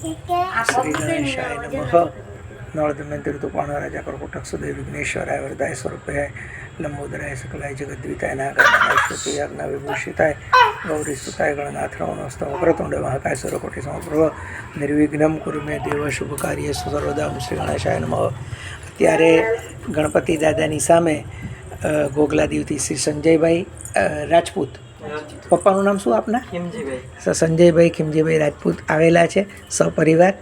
શ્રીગણેશાય નમઃ. રાજા ઋતુપાણરાજા કર્કોટક સુદેવ વિઘ્નેશ્વરાય વરદાય સ્વરૂપે લંબોદરાય સકલાય જગદ્વિતાય યજ્ઞ વિભૂષિતાય ગૌરી સુતાય ગણનાથ નમસ્ત વક્રતુંડ મહાકાય સર્વકોટી સમપ્રભ નિર્વિઘ્નમ કુરુ મે દેવ શુભ કાર્ય સર્વદા શ્રી ગણેશાય નમઃ. અત્યારે ગણપતિ દાદાની સામે ગોગલા દીવથી શ્રી સંજયભાઈ રાજપૂત પપ્પાનું નામ શું આપના? ખીમજીભાઈ. સંજયભાઈ ખીમજીભાઈ રાજપૂત આવેલા છે સપરિવાર.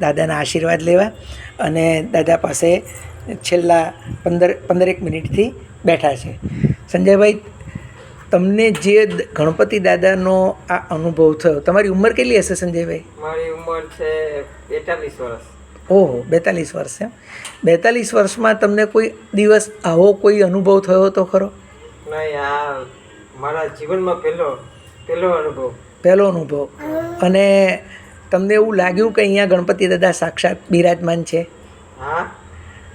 દાદાના આશીર્વાદ લેવા અને દાદા પાસે છેલ્લા પંદર પંદરેક મિનિટથી બેઠા છે. સંજયભાઈ તમને જે ગણપતિ દાદાનો આ અનુભવ થયો તમારી ઉંમર કેટલી હશે સંજયભાઈ? મારી ઉંમર છે બેતાલીસ વર્ષ. ઓહો બેતાલીસ વર્ષ એમ. બેતાલીસ વર્ષમાં તમને કોઈ દિવસ આવો કોઈ અનુભવ થયો તો ખરો? નહીં આ મારા જીવનમાં પહેલો પહેલો અનુભવ. પહેલો અનુભવ. અને તમને એવું લાગ્યું કે અહીંયા ગણપતિ દાદા સાક્ષાત બિરાજમાન છે? હા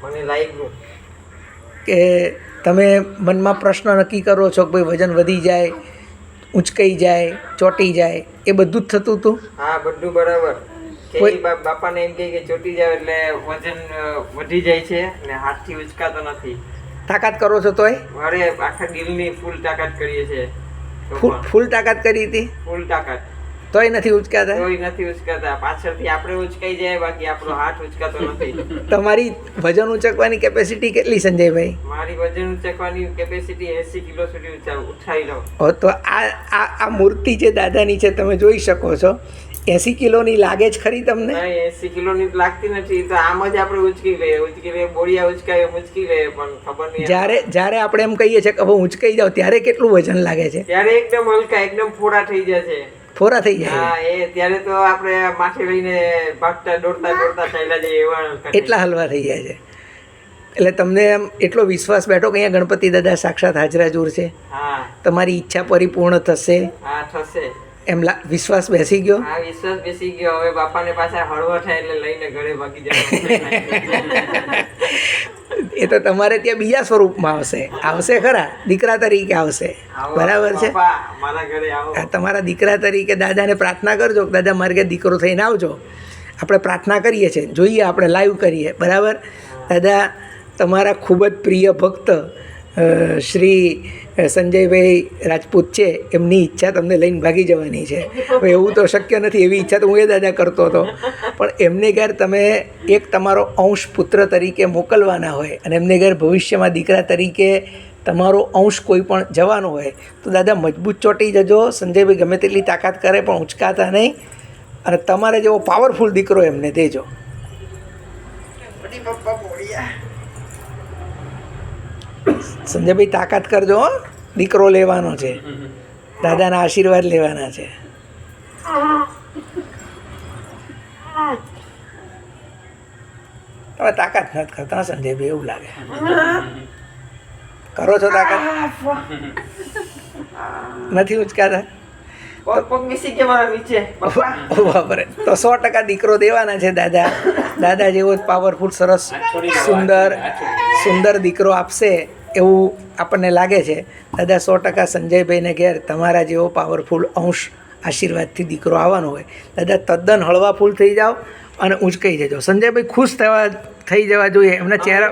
મને લાગ્યું. કે તમે મનમાં પ્રશ્ન નક્કી કરો છો કે ભાઈ વજન વધી જાય ઉંચકાઈ જાય ચોંટી જાય એ બધું જ થતું હતું? હા બધું બરાબર. કોઈ- બાપાને એમ કહે કે ચોટી જાય એટલે વજન વધી જાય છે અને હાથથી ઉંચકાતો નથી. તાકાત કરો છો તોય? મારે આખા દિલની ફૂલ તાકાત કરીએ છીએ. ફૂલ ફૂલ તાકાત કરી હતી? ફૂલ તાકાત. તોય નથી ઉચકાતા? તોય નથી ઉચકાતા. પાછળથી આપણે ઉચકાઈ જાય બાકી આપણો હાથ ઉચકાતો નથી. તમારી વજન ઉચકવાની કેપેસિટી કેટલી સંજયભાઈ? મારી વજન ઉચકવાની કેપેસિટી 80 કિલો સુધી ઉઠાવી લઉં. તો આ આ આ મૂર્તિ જે દાદાની છે તમે જોઈ શકો છો. એંસી કિલોની લાગે જ ખરી તમને? એસી કિલોની લાગતી નથી. તો આમ જ આપણે ઉચકી લઈએ ઉચકી લઈએ બોડિયા ઉચકાય ઉચકી લઈએ પણ ખબર નહીં. જ્યારે જ્યારે આપણે એમ કહીએ છીએ કે હવે ઉચકાઈ જાઓ ત્યારે કેટલું વજન લાગે છે? ત્યારે એકદમ હલકા એકદમ ફોડા થઈ જાય છે. ફોરા થઈ જાય? હા એ ત્યારે તો આપણે માથે લઈને ભાગતા દોડતા દોડતા ચાલ્યા જઈએ એવા એટલા હલવા થઈ જાય છે. એટલે તમને એમ એટલો વિશ્વાસ બેઠો કે અહીંયા ગણપતિ દાદા સાક્ષાત હાજરા જોર છે તમારી ઈચ્છા પરિપૂર્ણ થશે? હા થશે. એમ વિશ્વાસ બેસી ગયો? હા વિશ્વાસ બેસી ગયો. હવે બાપાને પાછા હળવો થાય એટલે લઈને ઘરે ભાગી જાય એ તો તમારે ત્યાં બીજા સ્વરૂપમાં આવશે. આવશે ખરા? દીકરા તરીકે આવશે. બરાબર છે? તમારા દીકરા તરીકે દાદાને પ્રાર્થના કરજો દાદા મારે ઘેર દીકરો થઈને આવજો. આપણે પ્રાર્થના કરીએ છીએ. જોઈએ આપણે લાઈવ કરીએ. બરાબર? દાદા તમારા ખૂબ જ પ્રિય ભક્ત શ્રી સંજયભાઈ રાજપૂત છે, એમની ઈચ્છા તમને લઈને ભાગી જવાની છે. હવે એવું તો શક્ય નથી, એવી ઈચ્છા તો હું એ દાદા કરતો હતો. પણ એમને ઘેર તમે એક તમારો અંશ પુત્ર તરીકે મોકલવાના હોય અને એમને ઘેર ભવિષ્યમાં દીકરા તરીકે તમારો અંશ કોઈ પણ જવાનો હોય, તો દાદા મજબૂત ચોંટી જજો. સંજયભાઈ ગમે તેટલી તાકાત કરે, પણ ઉંચકાતા નહીં. અને તમારે જેવો પાવરફુલ દીકરો એમને દેજો. સંજયભાઈ તાકાત કરજો હો. દીકરો લેવાનો છે. દાદાના આશીર્વાદ લેવાના છે. તમે તાકાત નથી કરતા સંજયભાઈ એવું લાગે. કરો છો તાકાત? નથી ઉચકાતા? બાપરે. તો સો ટકા દીકરો દેવાના છે દાદા. દાદા જેવો જ પાવરફુલ સરસ સુંદર સુંદર દીકરો આપશે. એવું આપણને લાગે છે દાદા સો ટકા સંજયભાઈને ઘેર તમારા જેવો પાવરફુલ અંશ આશીર્વાદથી દીકરો આવવાનો હોય. દાદા તદ્દન હળવા ફૂલ થઈ જાઓ અને ઉંચકાઈ જજો સંજયભાઈ ખુશ થવા થઈ જવા જોઈએ. એમના ચહેરા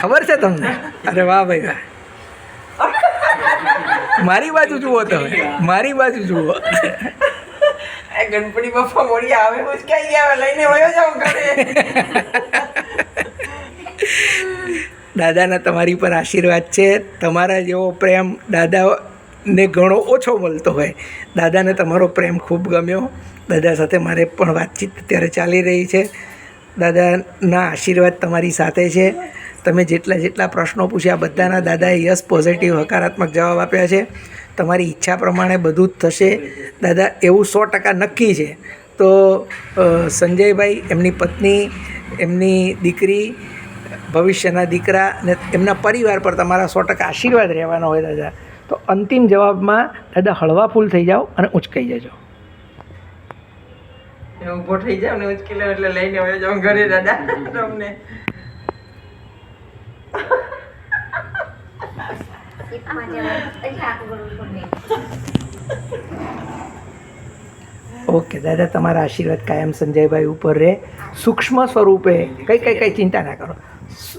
ખબર છે. તમને? અરે વાહ ભાઈ વાહ. મારી બાજુ જુઓ તમે. મારી બાજુ જુઓ. ગણપતિ બાપા મોડી આવે ઉચકાઈ ગયા લઈને વયો જાઉં ઘરે. દાદાના તમારી પર આશીર્વાદ છે. તમારા જેવો પ્રેમ દાદાને ઘણો ઓછો મળતો હોય. દાદાને તમારો પ્રેમ ખૂબ ગમ્યો. દાદા સાથે મારે પણ વાતચીત અત્યારે ચાલી રહી છે. દાદાના આશીર્વાદ તમારી સાથે છે. તમે જેટલા જેટલા પ્રશ્નો પૂછ્યા બધાના દાદાએ યસ પોઝિટિવ હકારાત્મક જવાબ આપ્યા છે. તમારી ઈચ્છા પ્રમાણે બધું જ થશે. દાદા, એવું સો ટકા નક્કી છે. તો સંજયભાઈ, એમની પત્ની, એમની દીકરી ભવિષ્યના દીકરા અને એમના પરિવાર પર તમારા સો ટકા આશીર્વાદ રહેવાનો હોય દાદા. તો અંતિમ જવાબમાં દાદા હળવા ફૂલ થઈ જાઓ અને ઉંચકાઈ જજો. એ ઊભો થઈ જાવ ને ઉચકી લો એટલે લઈને હવે જાઉં ઘરે દાદા તમને. ટીપમાં જવાનું એટલે આખું ગળું છોડી દે. ઓકે, દાદા, તમારા આશીર્વાદ કાયમ સંજયભાઈ ઉપર રહે. સૂક્ષ્મ સ્વરૂપે, કંઈ કંઈ કંઈ ચિંતા ના કરો.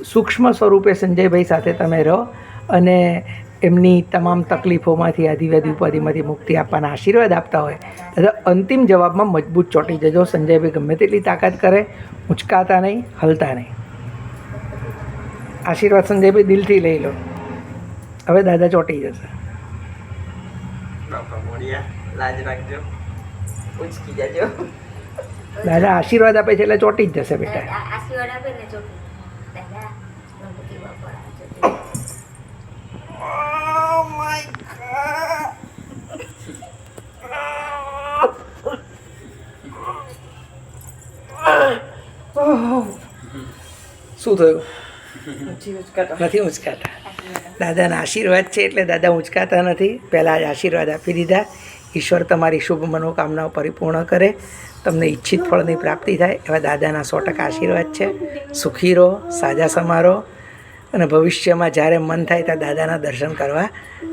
સૂક્ષ્મ સ્વરૂપે સંજયભાઈ સાથે તમે રહો અને એમની તમામ તકલીફોમાંથી, આદિવાદી ઉપાધિમાંથી મુક્તિ આપવાના આશીર્વાદ આપતા હોય. દાદા, અંતિમ જવાબમાં મજબૂત ચોંટી જજો. સંજયભાઈ ગમે તેટલી તાકાત કરે, ઉંચકાતા નહીં, હલતા નહીં. આશીર્વાદ સંજયભાઈ દિલથી લઈ લો. હવે દાદા ચોંટી જશે. રાખજો. ઉચકી જજો. દાદા આશીર્વાદ આપે છે એટલે ચોંટી જ જશે બેટા. આશીર્વાદ આપે ને ચોટી દાદા ચોટી શું થયું? નથી ઉંચકાતા. દાદાના આશીર્વાદ છે એટલે દાદા ઉંચકાતા નથી. પહેલાં જ આશીર્વાદ આપી દીધા. ઈશ્વર તમારી શુભ મનોકામનાઓ પરિપૂર્ણ કરે, તમને ઈચ્છિત ફળની પ્રાપ્તિ થાય, એવા દાદાના સો ટકા આશીર્વાદ છે. સુખી રહો, સાજા સમારો અને ભવિષ્યમાં જ્યારે મન થાય ત્યાં દાદાના દર્શન કરવા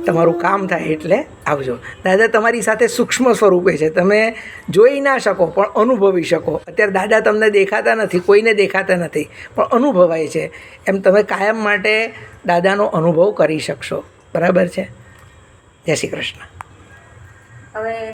તમારું કામ થાય એટલે આવજો. દાદા તમારી સાથે સૂક્ષ્મ સ્વરૂપે છે. તમે જોઈ ના શકો, પણ અનુભવી શકો. અત્યારે દાદા તમને દેખાતા નથી, કોઈને દેખાતા નથી, પણ અનુભવાય છે. એમ તમે કાયમ માટે દાદાનો અનુભવ કરી શકશો. બરાબર છે? જય શ્રી કૃષ્ણ. હવે